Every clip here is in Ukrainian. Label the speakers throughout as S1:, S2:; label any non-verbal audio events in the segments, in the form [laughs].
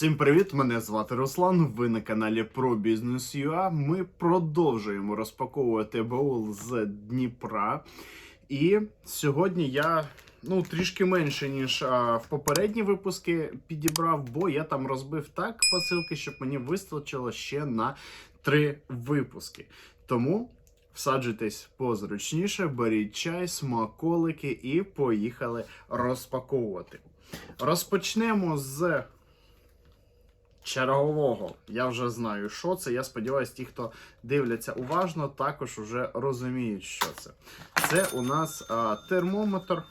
S1: Всім привіт! Мене звати Руслан. Ви на каналі ProBusiness.ua. Ми продовжуємо розпаковувати баул з Дніпра. І сьогодні я ну, трішки менше, ніж а, в попередні випуски підібрав, бо я там розбив так посилки, щоб мені вистачило ще на три випуски. Тому всаджуйтесь позручніше, беріть чай, смаколики і поїхали розпаковувати. Розпочнемо з чергового. Я вже знаю, що це. Я сподіваюся, ті, хто дивляться уважно, також вже розуміють, що це. Це у нас а, термометр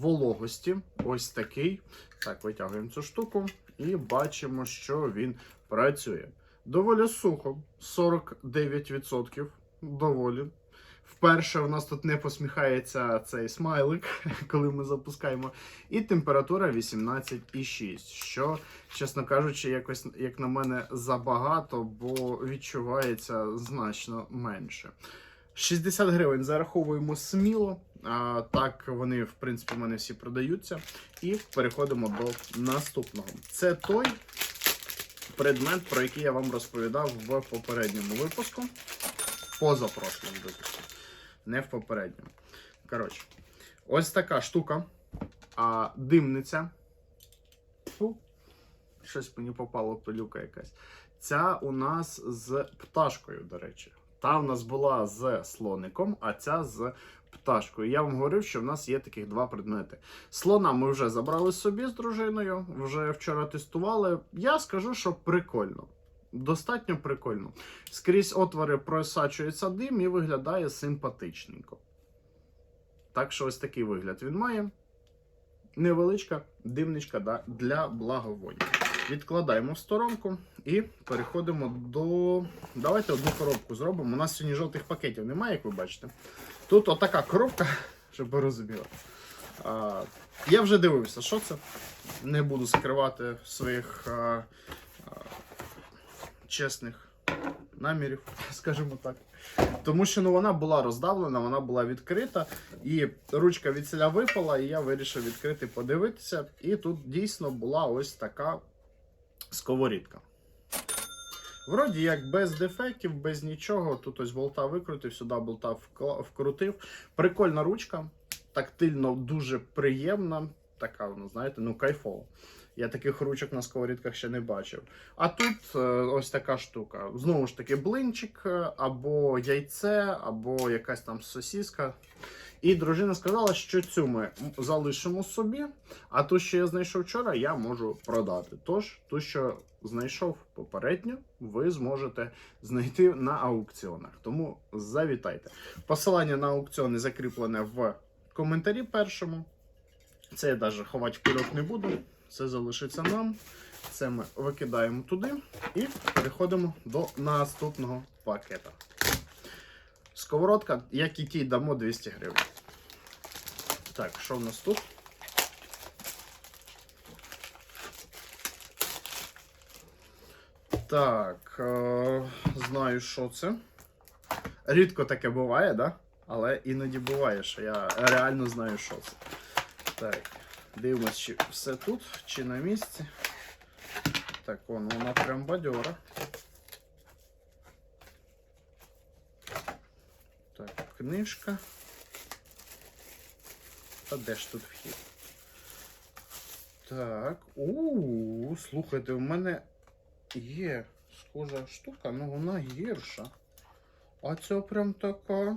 S1: вологості. Ось такий. Так, витягуємо цю штуку і бачимо, що він працює. Доволі сухо, 49%. Доволі. Вперше у нас тут не посміхається цей смайлик, [laughs] коли ми запускаємо. І температура 18,6, що, чесно кажучи, якось, як на мене, забагато, бо відчувається значно менше. 60 гривень зараховуємо сміло. А, так вони, в принципі, в мене всі продаються. І переходимо до наступного. Це той предмет, про який я вам розповідав в попередньому випуску. Позапрошлому випуску не в попередньому. Коротше, ось така штука. А, димниця. Фу. Щось мені попало пилюка якась. Ця у нас з пташкою, до речі. Та в нас була з слоником, а ця з пташкою. Я вам говорив, що в нас є таких два предмети. Слона ми вже забрали собі з дружиною, вже вчора тестували. Я скажу, що прикольно. Достатньо прикольно. Скрізь отвори просачується дим і виглядає симпатичненько. Так що ось такий вигляд він має. Невеличка димничка для благовоння. Відкладаємо в сторонку і переходимо до. Давайте одну коробку зробимо. У нас сьогодні жовтих пакетів немає, як ви бачите. Тут отака коробка, [laughs] щоб ви розуміли. Я вже дивився, що це. Не буду скривати своїх. Чесних намірів, [laughs] скажімо так. Тому що ну, вона була роздавлена, вона була відкрита, і ручка від селя випала, і я вирішив відкрити, подивитися. І тут дійсно була ось така сковорідка. Вроді як без дефектів, без нічого. Тут ось болта викрутив, сюди болта вкрутив. Прикольна ручка, тактильно дуже приємна. Така, ну, знаєте, ну кайфова. Я таких ручок на сковорідках ще не бачив. А тут е, ось така штука. Знову ж таки, блинчик, е, або яйце, або якась там сосіска. І дружина сказала, що цю ми залишимо собі, а ту, що я знайшов вчора, я можу продати. Тож, ту, що знайшов попередньо, ви зможете знайти на аукціонах. Тому завітайте. Посилання на аукціони закріплене в коментарі першому. Це я навіть ховати кульок не буду. Це залишиться нам. Це ми викидаємо туди і переходимо до наступного пакета. Сковородка, як і тій, дамо 200 гривень. Так, що в нас тут? Так, е- знаю, що це. Рідко таке буває, да? але іноді буває, що я реально знаю, що це. Так. Дивимось, все тут, чи на місці. Так, вон, вона прям бадьора. Так, книжка. Та де ж тут вхід? Так. У, слухайте, у мене є схожа штука, але вона гірша. А це прям така.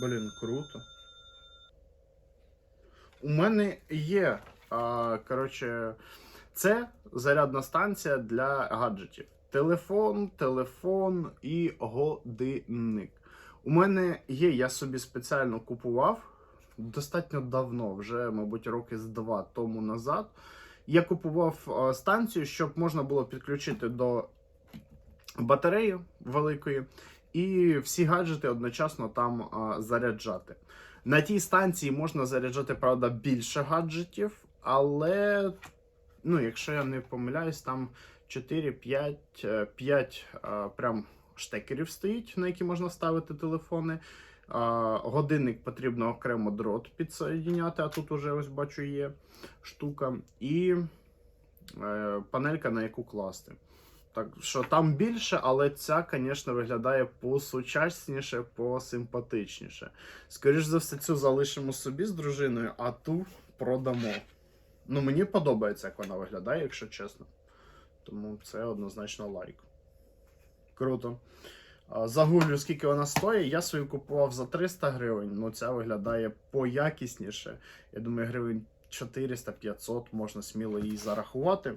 S1: Блін, круто. У мене є. А, коротше, це зарядна станція для гаджетів. Телефон, телефон і годинник. У мене є, я собі спеціально купував достатньо давно, вже, мабуть, роки з два тому назад. Я купував станцію, щоб можна було підключити до батареї великої, і всі гаджети одночасно там заряджати. На тій станції можна заряджати, правда, більше гаджетів, але, ну, якщо я не помиляюсь, там 4, 5, 5 прям штекерів стоїть, на які можна ставити телефони. А, годинник потрібно окремо дрот підсоєдняти, а тут уже ось бачу є штука. І е, панелька, на яку класти. Так що там більше, але ця, звісно, виглядає посучасніше, посимпатичніше. Скоріш за все, цю залишимо собі з дружиною, а ту продамо. Ну, мені подобається, як вона виглядає, якщо чесно. Тому це однозначно лайк. Круто. Загуглю, скільки вона стоїть. Я свою купував за 300 гривень, ну ця виглядає поякісніше. Я думаю, гривень 400-500 можна сміло їй зарахувати.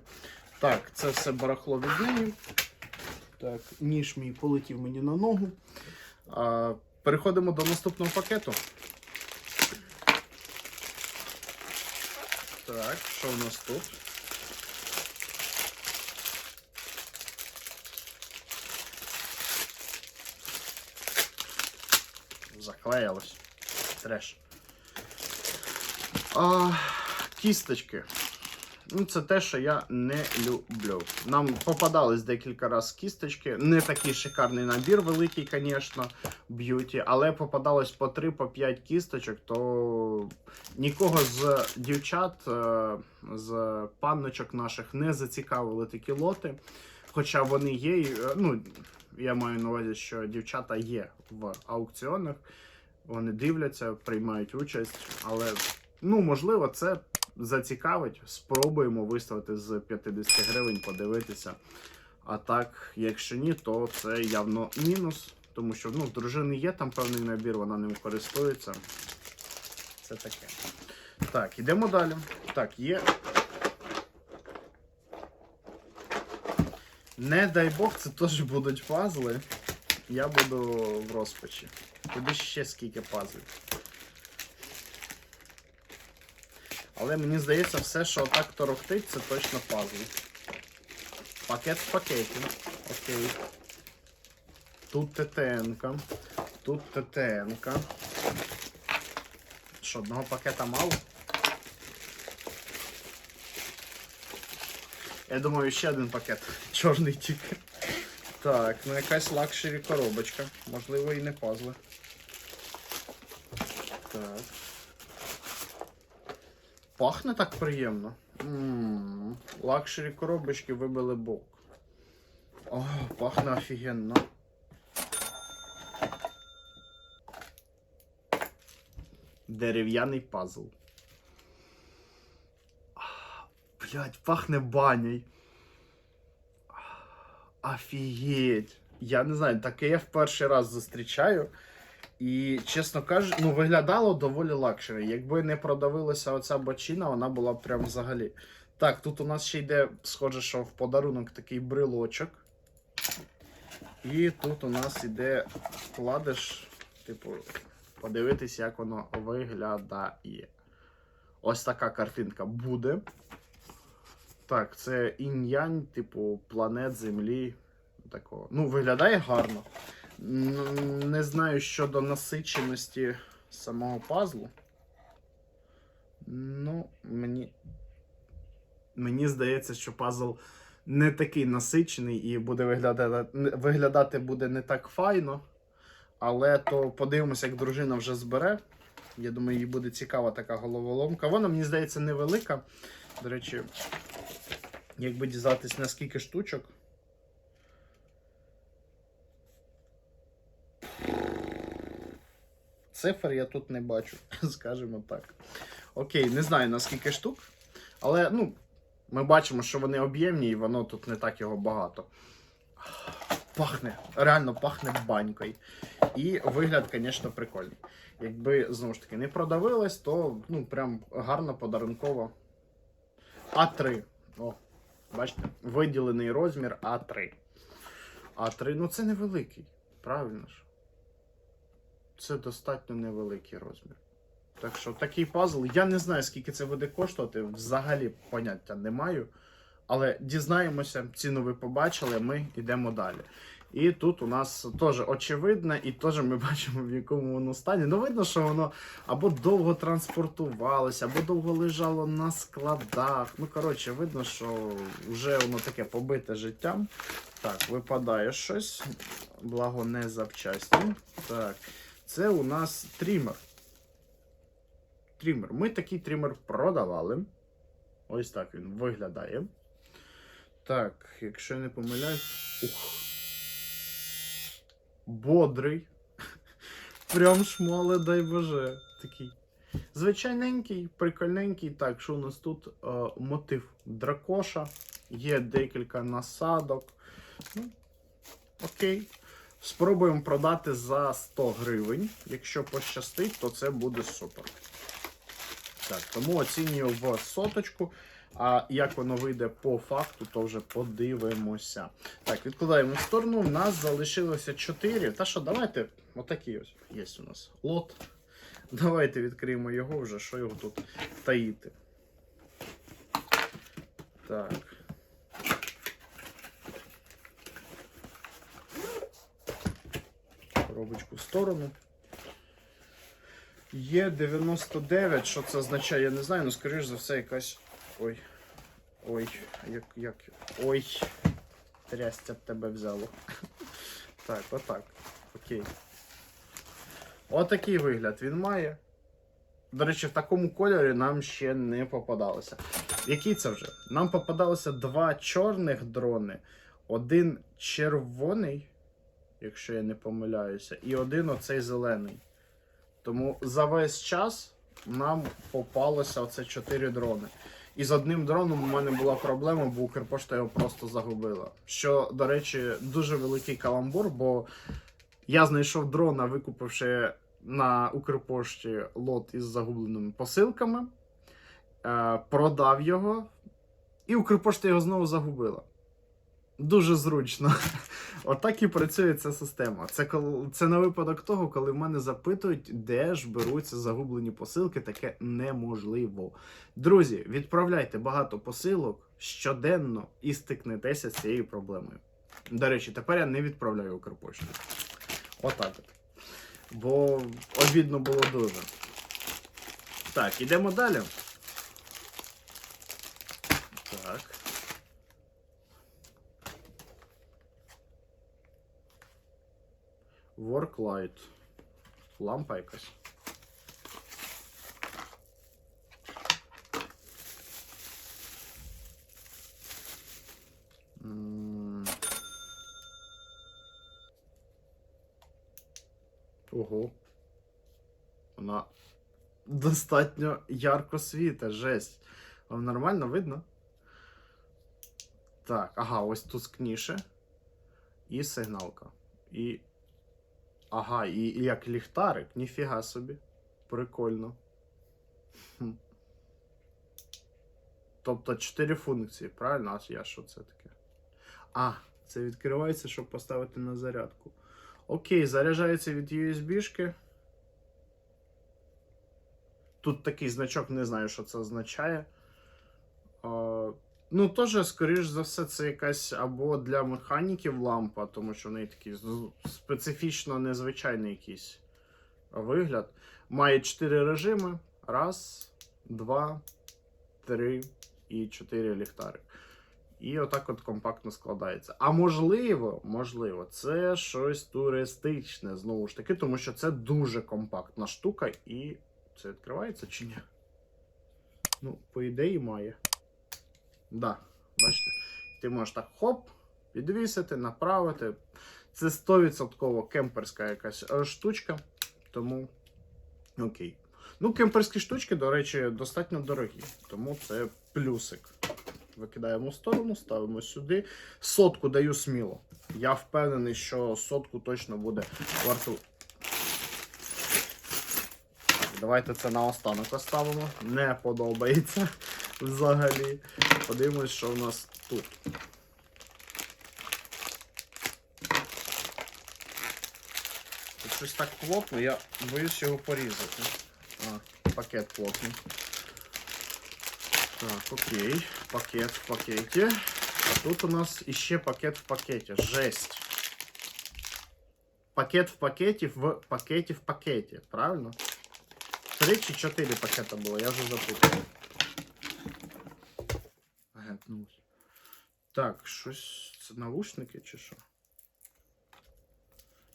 S1: Так, це все барахло від неї. Так, ніж мій полетів мені на ногу. А, переходимо до наступного пакету. Так, що в нас тут? Заклеїлось. Треш. А, кісточки. Ну, це те, що я не люблю. Нам попадались декілька разів кісточки. Не такий шикарний набір, великий, звісно, б'юті, але попадалось по 3 по 5 кісточок, то нікого з дівчат, е, з панночок наших не зацікавили такі лоти. Хоча вони є, е, ну, я маю на увазі, що дівчата є в аукціонах, вони дивляться, приймають участь, але ну, можливо, це зацікавить. Спробуємо виставити з 50 гривень, подивитися. А так, якщо ні, то це явно мінус. Тому що ну, в дружини є там певний набір, вона ним користується. Це таке. Так, ідемо далі. Так, є. Не дай Бог, це теж будуть пазли. Я буду в розпачі. Тобі ще скільки пазлів. Але мені здається, все, що отак торохтить, це точно пазл. Пакет в пакеті. Окей. Тут ТТН-ка. Тут ТТН-ка. Що, одного пакета мало? Я думаю, ще один пакет. Чорний тільки. Так, ну якась лакшері коробочка. Можливо, і не пазли. Так. Пахне так приємно. Лакшері коробочки вибили бок. О, пахне офігенно. Дерев'яний пазл. Блять, пахне баней. Офігеть. Я не знаю, таке я в перший раз зустрічаю. І, чесно кажучи, ну, виглядало доволі лакшері. Якби не продавилася оця бочина, вона була б прям взагалі. Так, тут у нас ще йде, схоже, що в подарунок такий брелочок. І тут у нас іде вкладиш, типу, подивитись, як воно виглядає. Ось така картинка буде. Так, це інь-янь, типу, планет Землі. Такого. Ну, виглядає гарно. Не знаю щодо насиченості самого пазлу. Ну, мені. Мені здається, що пазл не такий насичений і буде виглядати, виглядати буде не так файно. Але то подивимося, як дружина вже збере. Я думаю, їй буде цікава така головоломка. Вона, мені здається, невелика. До речі, якби дізнатись на скільки штучок. Цифр я тут не бачу, [laughs] скажімо так. Окей, не знаю на скільки штук, але ну, ми бачимо, що вони об'ємні і воно тут не так його багато. Пахне, реально пахне банькою. І вигляд, звісно, прикольний. Якби знову ж таки не продавилось, то ну, прям гарно подарунково. А3. О, бачите, виділений розмір А3. А3, ну це невеликий, правильно ж? Це достатньо невеликий розмір. Так що такий пазл. Я не знаю, скільки це буде коштувати. Взагалі поняття не маю. Але дізнаємося, ціну ви побачили, ми йдемо далі. І тут у нас теж очевидне, і теж ми [laughs] бачимо, в якому воно стані. Ну, видно, що воно або довго транспортувалося, або довго лежало на складах. Ну, коротше, видно, що вже воно таке побите життям. Так, випадає щось. Благо не запчасті. Так. Це у нас трімер. Трімер. Ми такий трімер продавали. Ось так він виглядає. Так, якщо я не помиляюсь. Ух. Бодрий. [laughs] Прям шмале, дай боже. Такий. Звичайненький, прикольненький. Так, що у нас тут е, мотив дракоша. Є декілька насадок. Ну, окей. Спробуємо продати за 100 гривень. Якщо пощастить, то це буде супер. Так, тому оцінюю в соточку. А як воно вийде по факту, то вже подивимося. Так, відкладаємо в сторону. У нас залишилося 4. Та що, давайте. Отакий ось є у нас лот. Давайте відкриємо його вже, що його тут таїти. Так. Коробочку в сторону. Є 99, що це означає, я не знаю, ну скоріш за все якась. Ой. Ой, як. як. Ой. Трястя тебе взяло. [laughs] Так, отак. Окей. Отакий вигляд він має. До речі, в такому кольорі нам ще не попадалося. Який це вже? Нам попадалося два чорних дрони, один червоний, якщо я не помиляюся, і один оцей зелений. Тому за весь час нам попалося оце 4 дрони. І з одним дроном у мене була проблема, бо Укрпошта його просто загубила. Що, до речі, дуже великий каламбур, бо я знайшов дрона, викупивши на Укрпошті лот із загубленими посилками, е, продав його, і Укрпошта його знову загубила. Дуже зручно. [laughs] Отак і працює ця система. Це кол- це на випадок того, коли в мене запитують, де ж беруться загублені посилки, таке неможливо. Друзі, відправляйте багато посилок щоденно і стикнетеся з цією проблемою. До речі, тепер я не відправляю Укрпошту. Отак от. Бо обідно було дуже. Так, ідемо далі. Так. Worklight. Лампа якась. Ого. Вона достатньо ярко світа, жесть. Вам нормально видно? Так, ага, ось тускніше. І сигналка. І. Ага, і, як ліхтарик, ніфіга собі. Прикольно. Тобто 4 функції, правильно? А я що це таке? А, це відкривається, щоб поставити на зарядку. Окей, заряджається від USB-шки. Тут такий значок, не знаю, що це означає. Ну, теж, скоріш за все, це якась або для механіків лампа, тому що в неї такий специфічно незвичайний якийсь вигляд. Має 4 режими. Раз, два, три і 4 ліхтари. І отак от компактно складається. А можливо, можливо, це щось туристичне, знову ж таки, тому що це дуже компактна штука, і це відкривається чи ні? Ну, по ідеї, має. Да, бачите, ти можеш так хоп, підвісити, направити. Це 100% кемперська якась е, штучка, тому окей. Ну, кемперські штучки, до речі, достатньо дорогі, тому це плюсик. Викидаємо в сторону, ставимо сюди. Сотку даю сміло. Я впевнений, що сотку точно буде варто. Давайте це на останок оставимо. Не подобається [laughs] взагалі. Подивимось, що в нас тут. Тут щось так плотно, я боюсь його порізати. А, пакет плотний. Так, окей. Пакет в пакеті. А тут у нас іще пакет в пакеті. Жесть. Пакет в пакеті в пакеті в пакеті. Правильно? Три чи чотири пакета було, я вже запутав. Гепнувся. Так, щось. Це навушники чи що?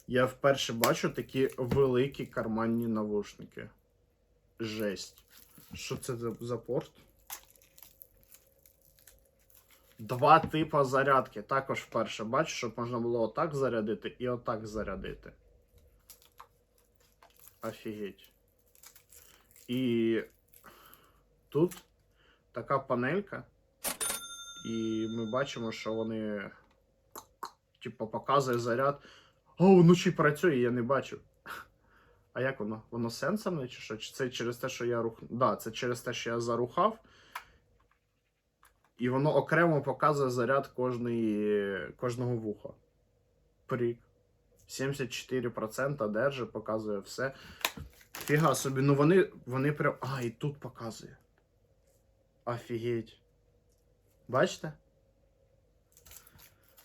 S1: Я вперше бачу такі великі карманні навушники. Жесть. Що це за порт? Два типа зарядки. Також вперше бачу, щоб можна було отак зарядити і отак зарядити. Офігеть. І тут така панелька. І ми бачимо, що вони, типу, показує заряд. О, вночі працює, я не бачу. А як воно? Воно сенсорне чи що? Чи це через те, що я рух. Да, це через те, що я зарухав. І воно окремо показує заряд кожної, кожного вуха. Прик. 74% держить, показує все. Фіга собі, ну вони, вони прям. А, і тут показує. Офігеть. Бачите?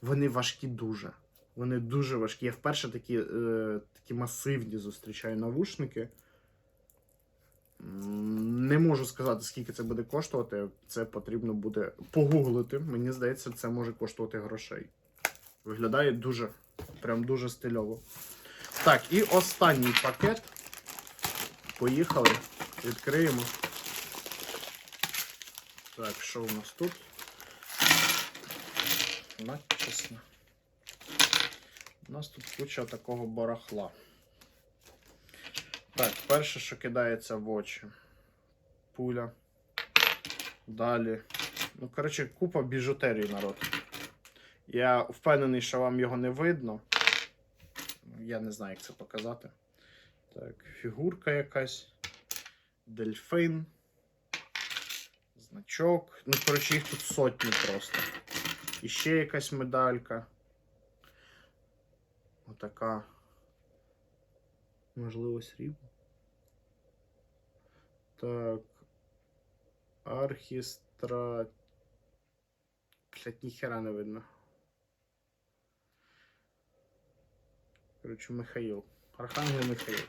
S1: Вони важкі дуже. Вони дуже важкі. Я вперше такі, е, такі масивні зустрічаю навушники. Не можу сказати, скільки це буде коштувати. Це потрібно буде погуглити. Мені здається, це може коштувати грошей. Виглядає дуже, прям дуже стильово. Так, і останній пакет. Поїхали. Відкриємо. Так, що у нас тут? Начесно. У нас тут куча такого барахла. Так, перше, що кидається в очі. Пуля. Далі. Ну, коротше, купа біжутерії, народ. Я впевнений, що вам його не видно. Я не знаю, як це показати. Так, фігурка якась. Дельфин. Значок. Ну, коротше, їх тут сотні просто. І ще якась медалька. Отака. Можливо, срібло. Так. Архістра. Блять, ніхера не видно. Коротше, Михаїл. Архангел Михаїл.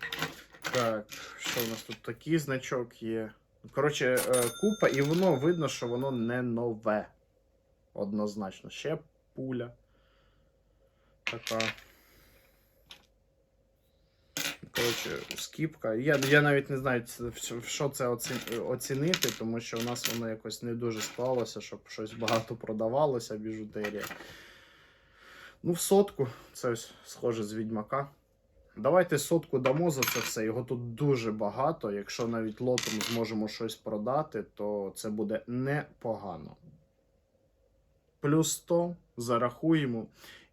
S1: Так, що у нас тут такий значок є? Коротше, е, купа, і воно видно, що воно не нове. Однозначно. Ще пуля. Така. Коротше, скіпка. Я, я навіть не знаю, що це оцінити, тому що у нас воно якось не дуже склалося, щоб щось багато продавалося, біжутерія. Ну, в сотку, це ось схоже з відьмака. Давайте сотку дамо за це все. Його тут дуже багато. Якщо навіть лотом зможемо щось продати, то це буде непогано. Плюс 100 зарахуємо.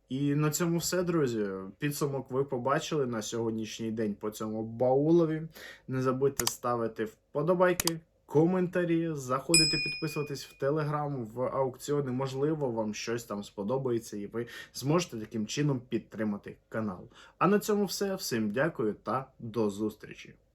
S1: І на цьому все, друзі. Підсумок ви побачили на сьогоднішній день по цьому баулові. Не забудьте ставити вподобайки, коментарі, заходити підписуватись в телеграм, в аукціони. Можливо, вам щось там сподобається, і ви зможете таким чином підтримати канал. А на цьому все. Всім дякую та до зустрічі!